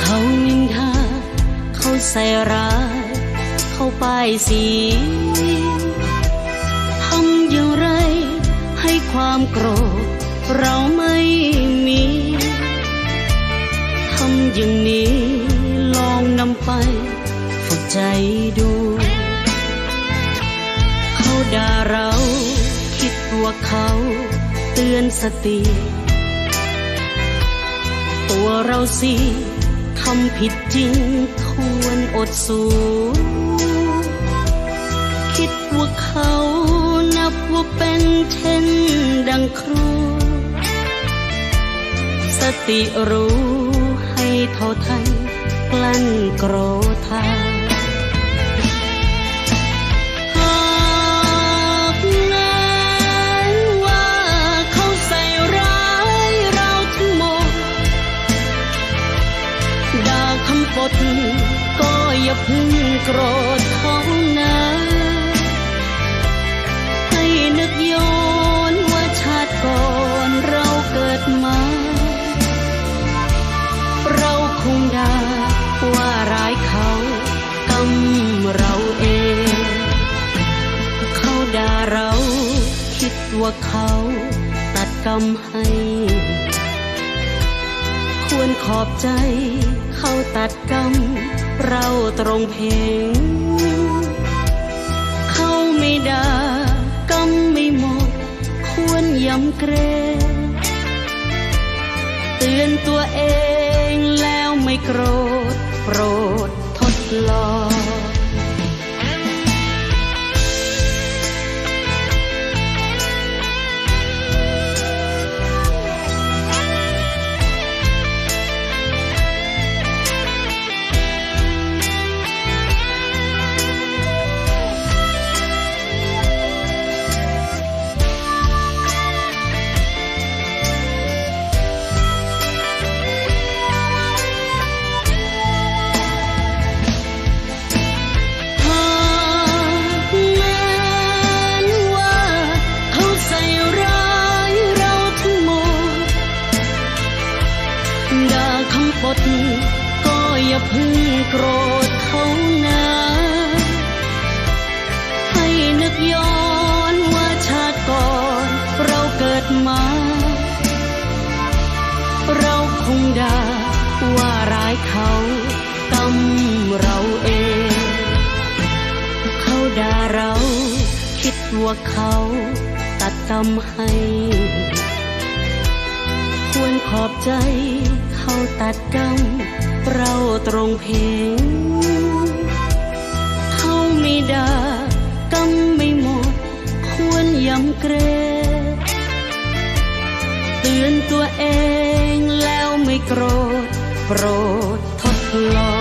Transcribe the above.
เขานินทาเขาใส่ร้ายเขาป้ายสีทำอย่างไรให้ความโกรธเราไม่มีทำอย่างนี้ลองนำไปฝึกใจดู เขาด่าเราคิดว่าเขาเตือนสติ ตัวเราสิทำผิดจริงควรอดสูคิดว่าเขานับว่าเป็นเช่นดังครู สติรู้ให้เท่าทันกลั้นโกรธ โกรธเขานะให้นึกย้อนว่าชาติก่อนเราเกิดมา เราคงด่าว่าร้ายเขากำเราเอง เขาด่าเราคิดว่าเขาตัดกรรมให้ ควรขอบใจ เขาตัดกรรมเราตรงเพงเขาไม่ด่ากรรมไม่หมด ควรยำเกรงเตือนตัวเองแล้วไม่โกรธ โปรดทดลอง อย่าเพึ่งโกรธเขานะให้นึกย้อนว่าชาติก่อนเราเกิดมา เราคงด่าว่าร้ายเขากำเราเอง เขาด่าเราคิดว่าเขาตัดกรรมให้ ควรขอบใจเขาตัดกรรม เราตรงเพงเขาไม่ด่ากำไม่หมด ควรย้ำเกรดเตือนตัวเองแล้วไม่โกรธ โปรดทดลอง